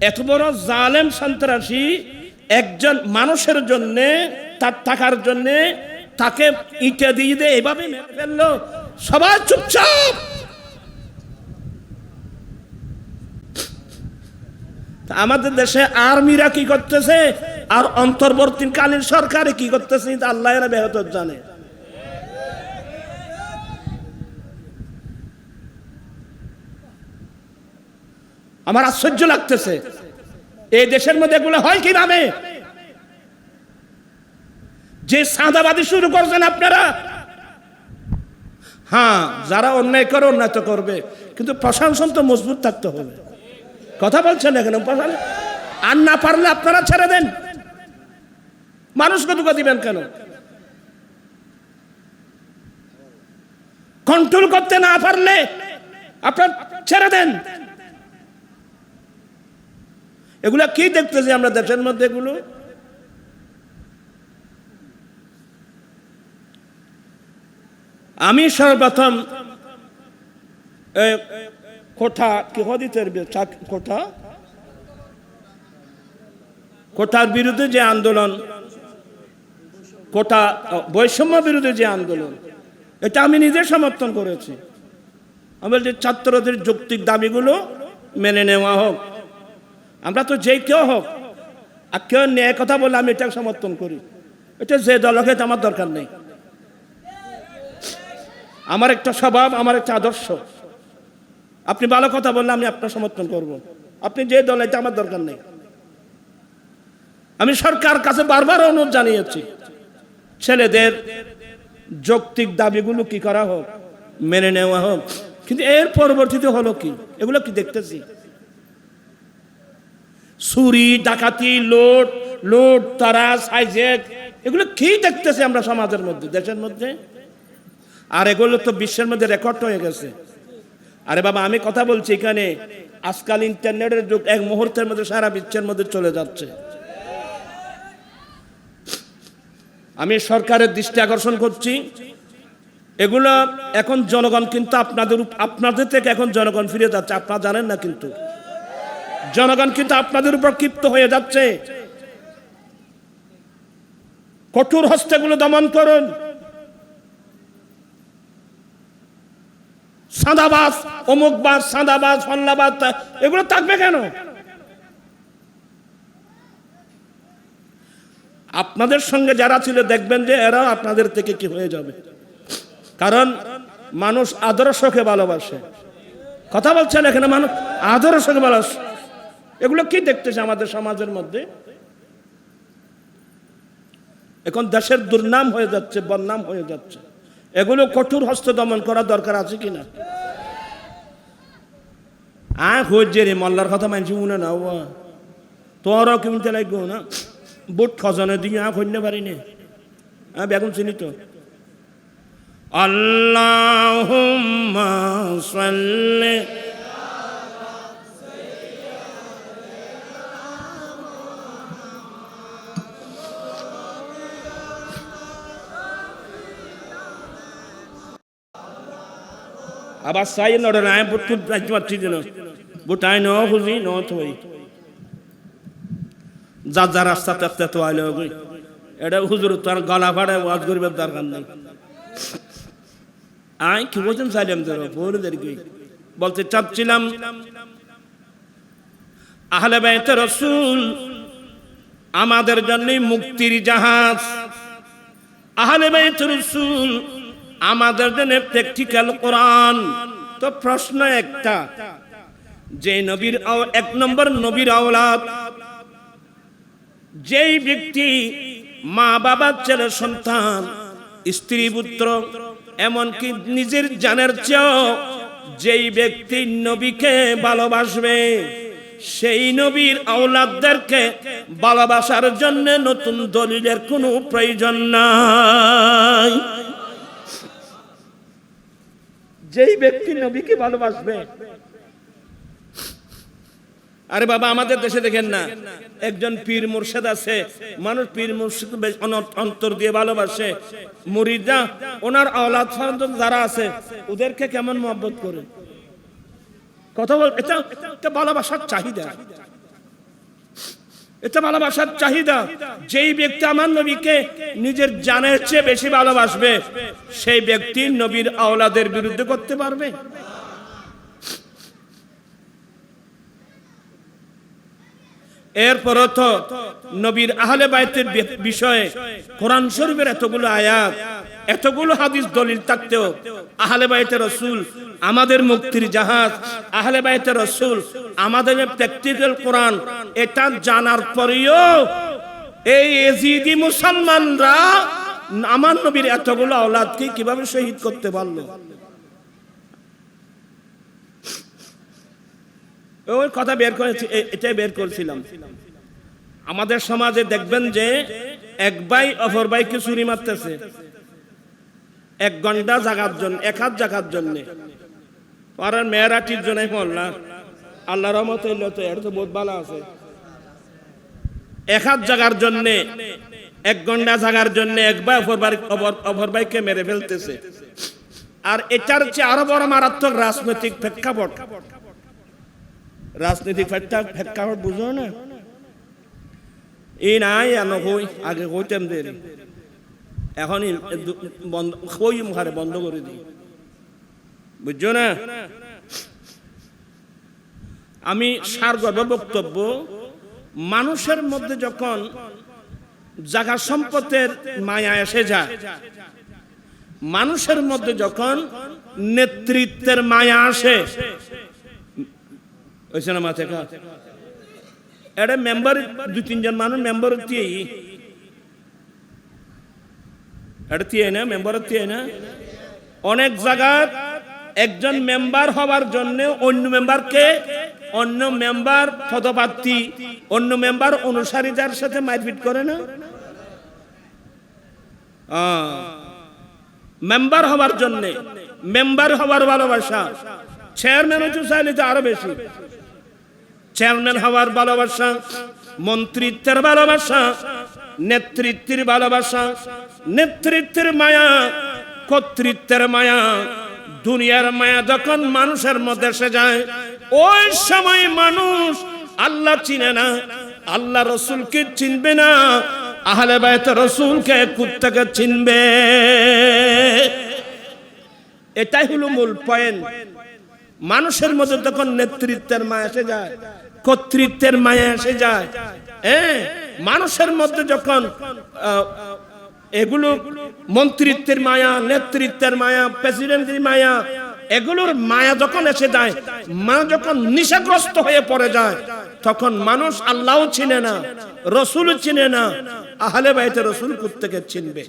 এত বড় জালেম সন্ত্রাসী একজন মানুষের জন্য, তার টাকার জন্য, তাকে ইটা দিয়ে দিয়ে এভাবে মেরে ফেলল। সবাই চুপচাপ। আমাদের দেশে আর্মিরা কি করতেছে? আর অন্তর্বর্তীকালীন সরকারে কি করতেছে? আল্লাহ জানে। আমার আশ্চর্য লাগতেছে। এই দেশের মধ্যে এগুলো হয় কি কীভাবে যে সাদাবাদী শুরু করছেন আপনারা? হ্যাঁ যারা অন্যায় করে অন্যায় তো করবে, কিন্তু প্রশাসন তো মজবুত থাকতে হবে। কথা বলছেন এখানে আর না পারলে আপনারা ছেড়ে দেন। মানুষকে দুঃখ দিবেন কেন? কন্ট্রোল করতে না পারলে আপনার ছেড়ে দেন। এগুলা কি দেখতেছি আমরা দেশের মধ্যে এগুলো? আমি সর্বপ্রথম কোঠা কি চাক- কোঠা কোঠার বিরুদ্ধে যে আন্দোলন? কোটা বৈষম্য বিরুদ্ধে যে আন্দোলন? এটা আমি নিজে সমর্থন করেছি। আমি বলছি, ছাত্রদের যৌক্তিক দাবিগুলো মেনে নেওয়া হোক। আমরা তো যে কেউ হোক, আর কেউ ন্যায় কথা বলে আমি এটা সমর্থন করি। এটা যে দলকে তো আমার দরকার নেই। আমার একটা স্বভাব, আমার একটা আদর্শ। আপনি ভালো কথা বললে আমি আপনার সমর্থন করব। আপনি যে দল এটা আমার দরকার নেই। আমি সরকার কাছে বারবার অনুরোধ জানিয়েছি, ছেলেদের যৌক্তিক দাবিগুলো কি করা হোক, মেনে নেওয়া হোক, কিন্তু এর পরবর্তীতে হলো কি? এগুলো কি দেখতেছি? চুরি ডাকাতি, লোট লোট, তারা, সাইজেক, এগুলো কি দেখতেছি আমরা সমাজের মধ্যে, দেশের মধ্যে? আর এগুলো তো বিশ্বের মধ্যে রেকর্ড হয়ে গেছে। আরে বাবা, আমি কথা বলছি এখানে, আজকাল ইন্টারনেটের যুগ, এক মুহূর্তের মধ্যে সারা বিশ্বের মধ্যে চলে যাচ্ছে। আমি সরকারের দৃষ্টি আকর্ষণ করছি। এগুলো এখন জনগণ কিন্তু আপনাদের আপনাদের থেকে এখন জনগণ ফিরে যাচ্ছে, আপনারা জানেন না কিন্তু। জনগণ কিন্তু আপনাদের উপর ক্ষিপ্ত হয়ে যাচ্ছে। কঠোর হস্তেগুলো দমন করুন। সাদাবাস অমুকবাস সাদাবাস ফল্লাবাস এগুলো থাকবে কেন? আপনাদের সঙ্গে যারা ছিল, দেখবেন যে এরা আপনাদের থেকে কি হয়ে যাবে। কারণ মানুষ আদর্শকে ভালোবাসে। কথা বলছেন এখানে মানুষ আদর্শকে ভালোবাসে। এগুলো কি দেখতেছে আমাদের সমাজের মধ্যে? এখন দেশের দুর্নাম হয়ে যাচ্ছে, বদনাম হয়ে যাচ্ছে। এগুলো কঠোর হস্ত দমন করা দরকার আছে কিনা? আ হচ্ছে রে, মল্লার কথা মানছি মনে না ও তোরও কিনতে লাগবো না? বুট খজনে দিয়ে আ হইতে পারি না। হ্যাঁ বেগুন চিনি তো। আল্লাহ আবার সাই নড়ে খুব রাখতে পারছি যেন বুট আই ন খুঁজি ন থই যার যার রাস্তাতে আস্তে তো আইলে এটা হুজুর তার গলা ফাড়ে ওয়াজ করিবার দরকার নেই। আই, কি বলছেন সাইলাম তো বলে গই বলতে চাচ্ছিলাম, আহলে বাইতে রসুল আমাদের জন্য মুক্তির জাহাজ। আহলে বাইতে রসুল আমাদের জন্য প্র্যাকটিক্যাল কোরআন তো প্রশ্ন একটা, যে নবীর এক নম্বর নবীর আওলাদ, যেই ব্যক্তি মা বাবার ছেলে সন্তান, স্ত্রী পুত্র, এমনকি নিজের জানের চেয়েও যেই ব্যক্তি নবীকে ভালোবাসবে, সেই নবীর আওলাদদেরকে ভালোবাসার জন্য নতুন দলিলের কোনো প্রয়োজন নাই। যেই ব্যক্তি নবীকে ভালোবাসবে। আরে বাবা, আমাদের দেশে দেখেন না, একজন পীর মুর্শেদ আছে, মানুষ পীর মুর্শেদ অন- অন্তর দিয়ে ভালোবাসে। মুরিদা ওনার আওলাদ ফারাদ যারা আছে, ওদেরকে কেমন মহব্বত করে? কথা বল, এটা ভালোবাসার চাহিদা। এটা ভালোবাসার চাহিদা। যেই ব্যক্তি আমার নবীকে নিজের জানের চেয়ে বেশি ভালোবাসবে, সেই ব্যক্তি নবীর আওলাদের বিরুদ্ধে করতে পারবে। এরপরও তো নবীর আহলে বাইতের বিষয়ে কোরআন শরীফের এতগুলো আয়াত, এতগুলো হাদিস দলিল থাকতেও আহলে বাইতে রসুল, আমাদের মুক্তির জাহাজ, আহলে বাইতে রসুল, আমাদের প্র্যাকটিক্যাল কোরআন, এটা জানার পরেও এই এজিদি মুসলমানরা আমার নবীর এতগুলো আওলাদকে কীভাবে শহীদ করতে পারল? ওই কথা বের করেছি এটাই বের করেছিলাম। আমাদের সমাজে দেখবেন যে এক ভাই অপর ভাইকে চুরি মারতেছে। এক ঘণ্টা জাগার জন্য, এক হাত জাগার জন্য। পাড়ার মেয়েরা টির জন্য না। আল্লাহ রহমত হইল তো, এর তো বহুত ভালো আছে। এক হাত জাগার জন্য, এক ঘণ্টা জাগার জন্য এক ভাই অপর অপর- ভাইকে মেরে ফেলতেছে। আর এটার চেয়ে আরও বড় মারাত্মক রাজনৈতিক প্রেক্ষাপট। রাজনীতিক প্রেক্ষাপট বুঝো না? এই নাই আগে কইতাম দে এখন ই- বন্ধ কই মুখারে বন্ধ করে দিই। বুঝছ না? আমি সারগর্ভ বক্তব্য, মানুষের মধ্যে যখন জাগা সম্পদের মায়া এসে যায়, মানুষের মধ্যে যখন নেতৃত্বের মায়া আসে ওইছে না মাথা এটা মেম্বার দু তিনজন মানুষ মেম্বার দিয়ে এটা দিয়ে না মেম্বার না অনেক জায়গাত একজন মেম্বার হবার জন্য অন্য মেম্বারকে অন্য মেম্বার পদপ্রার্থী, অন্য মেম্বার অনুসারীদের সাথে মারপিট করে না? মেম্বার হবার জন্য মেম্বার হবার ভালোবাসা। চেয়ারম্যান হচ্ছে চাইলে তো আরও বেশি। চেয়ারম্যান হওয়ার ভালোবাসা, মন্ত্রিত্বের ভালোবাসা নেতৃত্বের ভালোবাসা, নেতৃত্বের মায়া, কর্তৃত্বের মায়া, দুনিয়ার মায়া যখন মানুষের মধ্যে এসে যায়, ওই সময় মানুষ আল্লাহ চিনে না, আল্লাহ রসুলকে চিনবে না, আহলে বাইত রসুলকে কুত্তাকে চিনবে। এটাই হলো মূল পয়েন্ট মানুষের মধ্যে তখন নেতৃত্বের মায়া এসে যায়, কর্তৃত্বের মায়া এসে যায় হ্যাঁ মানুষের মধ্যে যখন এগুলো মন্ত্রিত্বের মায়া, নেতৃত্বের মায়া, প্রেসিডেন্টের মায়া, এগুলোর মায়া যখন এসে যায়, মা যখন নিশাগ্রস্ত হয়ে পড়ে যায়, তখন মানুষ আল্লাহ চিনে না রসুল চিনে না, আহলে বাইতে রসুল থেকে চিনবে?